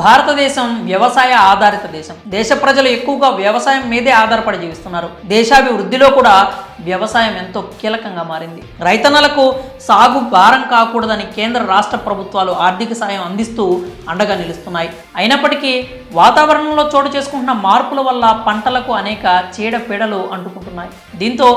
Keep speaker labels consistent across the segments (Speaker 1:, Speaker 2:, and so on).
Speaker 1: భారతదేశం వ్యవసాయ ఆధారిత దేశం. దేశ ప్రజలు ఎక్కువగా వ్యవసాయం మీదే ఆధారపడి జీవిస్తున్నారు. దేశాభివృద్ధిలో కూడా వ్యవసాయం ఎంతో కీలకంగా మారింది. రైతన్నలకు సాగు భారం కాకూడదని కేంద్ర రాష్ట్ర ప్రభుత్వాలు ఆర్థిక సాయం అందిస్తూ అండగా నిలుస్తున్నాయి. అయినప్పటికీ వాతావరణంలో చోటు చేసుకుంటున్న మార్పుల వల్ల పంటలకు అనేక చీడపీడలు అంటుకుంటున్నాయి. దీంతో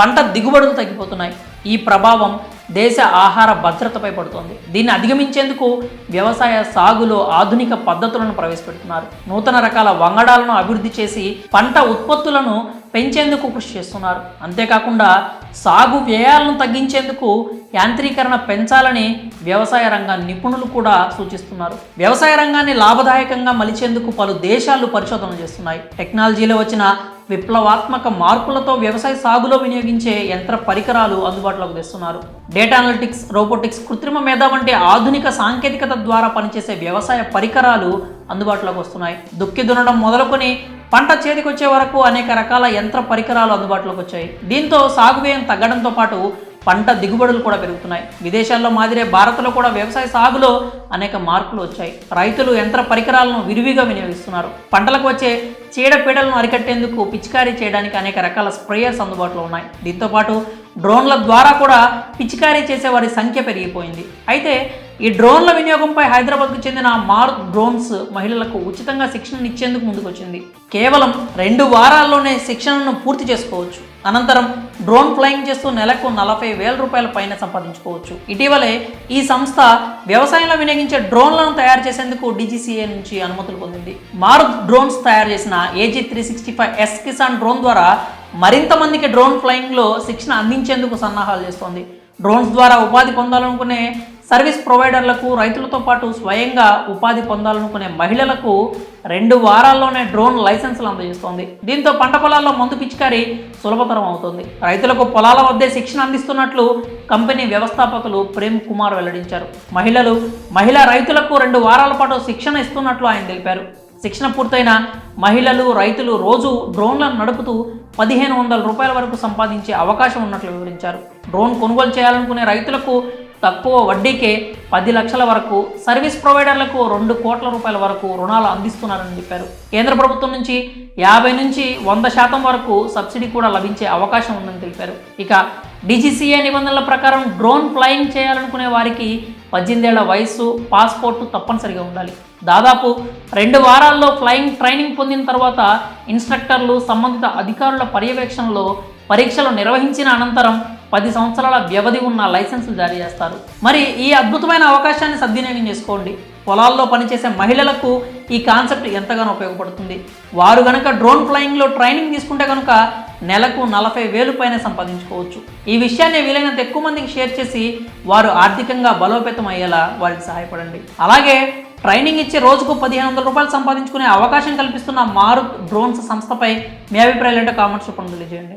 Speaker 1: పంట దిగుబడులు తగ్గిపోతున్నాయి. ఈ ప్రభావం దేశ ఆహార భద్రతపై పడుతోంది. దీన్ని అధిగమించేందుకు వ్యవసాయ సాగులో ఆధునిక పద్ధతులను ప్రవేశపెడుతున్నారు. నూతన రకాల వంగడాలను అభివృద్ధి చేసి పంట ఉత్పత్తులను పెంచేందుకు కృషి చేస్తున్నారు. అంతేకాకుండా సాగు వ్యయాలను తగ్గించేందుకు యాంత్రీకరణ పెంచాలని వ్యవసాయ రంగ నిపుణులు కూడా సూచిస్తున్నారు. వ్యవసాయ రంగాన్ని లాభదాయకంగా మలిచేందుకు పలు దేశాలు పరిశోధనలు చేస్తున్నాయి. టెక్నాలజీలో వచ్చిన విప్లవాత్మక మార్పులతో వ్యవసాయ సాగులో వినియోగించే యంత్ర పరికరాలు అందుబాటులోకి తెస్తున్నారు. డేటా అనలిటిక్స్ రోబోటిక్స్ కృత్రిమ మేధ వంటి ఆధునిక సాంకేతికత ద్వారా పనిచేసే వ్యవసాయ పరికరాలు అందుబాటులోకి వస్తున్నాయి. దుక్కి దున్నడం మొదలుకొని పంట చేతికొచ్చే వరకు అనేక రకాల యంత్ర పరికరాలు అందుబాటులోకి వచ్చాయి. దీంతో సాగు వ్యయం తగ్గడంతో పాటు పంట దిగుబడులు కూడా పెరుగుతున్నాయి. విదేశాల్లో మాదిరే భారత్లో కూడా వ్యవసాయ సాగులో అనేక మార్పులు వచ్చాయి. రైతులు యంత్ర పరికరాలను విరివిగా వినియోగిస్తున్నారు. పంటలకు వచ్చే చీడపీడలను అరికట్టేందుకు పిచికారీ చేయడానికి అనేక రకాల స్ప్రేయర్స్ అందుబాటులో ఉన్నాయి. దీంతో పాటు డ్రోన్ల ద్వారా కూడా పిచికారీ చేసే వారి సంఖ్య పెరిగిపోయింది. అయితే ఈ డ్రోన్ల వినియోగంపై హైదరాబాద్కు చెందిన మారుత్ డ్రోన్స్ మహిళలకు ఉచితంగా శిక్షణ ఇచ్చేందుకు ముందుకొచ్చింది. కేవలం రెండు వారాల్లోనే శిక్షణను పూర్తి చేసుకోవచ్చు. అనంతరం డ్రోన్ ఫ్లయింగ్ చేస్తూ నెలకు నలభై వేల రూపాయల పైన సంపాదించుకోవచ్చు. ఇటీవలే ఈ సంస్థ వ్యవసాయంలో వినియోగించే డ్రోన్లను తయారు చేసేందుకు డీజీసీఏ నుంచి అనుమతులు పొందింది. మారుత్ డ్రోన్స్ తయారు చేసిన AG three sixty five S Kisan drone ద్వారా మరింత మందికి డ్రోన్ ఫ్లయింగ్లో శిక్షణ అందించేందుకు సన్నాహాలు చేస్తోంది. డ్రోన్స్ ద్వారా ఉపాధి పొందాలనుకునే సర్వీస్ ప్రొవైడర్లకు రైతులతో పాటు స్వయంగా ఉపాధి పొందాలనుకునే మహిళలకు రెండు వారాల్లోనే డ్రోన్ లైసెన్సులు అందజేస్తోంది. దీంతో పంట పొలాల్లో మందు పిచికారి సులభతరం అవుతుంది. రైతులకు పొలాల వద్దే శిక్షణ అందిస్తున్నట్లు కంపెనీ వ్యవస్థాపకులు ప్రేమ్ కుమార్ వెల్లడించారు. మహిళలు మహిళా రైతులకు రెండు వారాల పాటు శిక్షణ ఇస్తున్నట్లు ఆయన తెలిపారు. శిక్షణ పూర్తయిన మహిళలు రైతులు రోజు డ్రోన్లను నడుపుతూ పదిహేను వందల రూపాయల వరకు సంపాదించే అవకాశం ఉన్నట్లు వివరించారు. డ్రోన్ కొనుగోలు చేయాలనుకునే రైతులకు తక్కువ వడ్డీకే పది లక్షల వరకు సర్వీస్ ప్రొవైడర్లకు రెండు కోట్ల రూపాయల వరకు రుణాలు అందిస్తున్నారని చెప్పారు. కేంద్ర ప్రభుత్వం నుంచి యాభై నుంచి వంద శాతం వరకు సబ్సిడీ కూడా లభించే అవకాశం ఉందని తెలిపారు. ఇక డీజీసీఏ నిబంధనల ప్రకారం డ్రోన్ ఫ్లయింగ్ చేయాలనుకునే వారికి పద్దెనిమిదేళ్ళ వయస్సు పాస్పోర్టు తప్పనిసరిగా ఉండాలి. దాదాపు రెండు వారాల్లో ఫ్లయింగ్ ట్రైనింగ్ పొందిన తర్వాత ఇన్స్ట్రక్టర్లు సంబంధిత అధికారుల పర్యవేక్షణలో పరీక్షలు నిర్వహించిన అనంతరం పది సంవత్సరాల వ్యవధి ఉన్న లైసెన్సులు జారీ చేస్తారు. మరి ఈ అద్భుతమైన అవకాశాన్ని సద్వినియోగం చేసుకోండి. పొలాల్లో పనిచేసే మహిళలకు ఈ కాన్సెప్ట్ ఎంతగానో ఉపయోగపడుతుంది. వారు గనక డ్రోన్ ఫ్లయింగ్లో ట్రైనింగ్ తీసుకుంటే కనుక నెలకు నలభై వేలు పైన సంపాదించుకోవచ్చు. ఈ విషయాన్ని వీలైనంత ఎక్కువ మందికి షేర్ చేసి వారు ఆర్థికంగా బలోపేతం అయ్యేలా వారికి సహాయపడండి. అలాగే ట్రైనింగ్ ఇచ్చి రోజుకు పదిహేను వందల రూపాయలు సంపాదించుకునే అవకాశం కల్పిస్తున్న మారు డ్రోన్స్ సంస్థపై మీ అభిప్రాయాలు ఏంటో కామెంట్స్ రూపంలో తెలియజేయండి.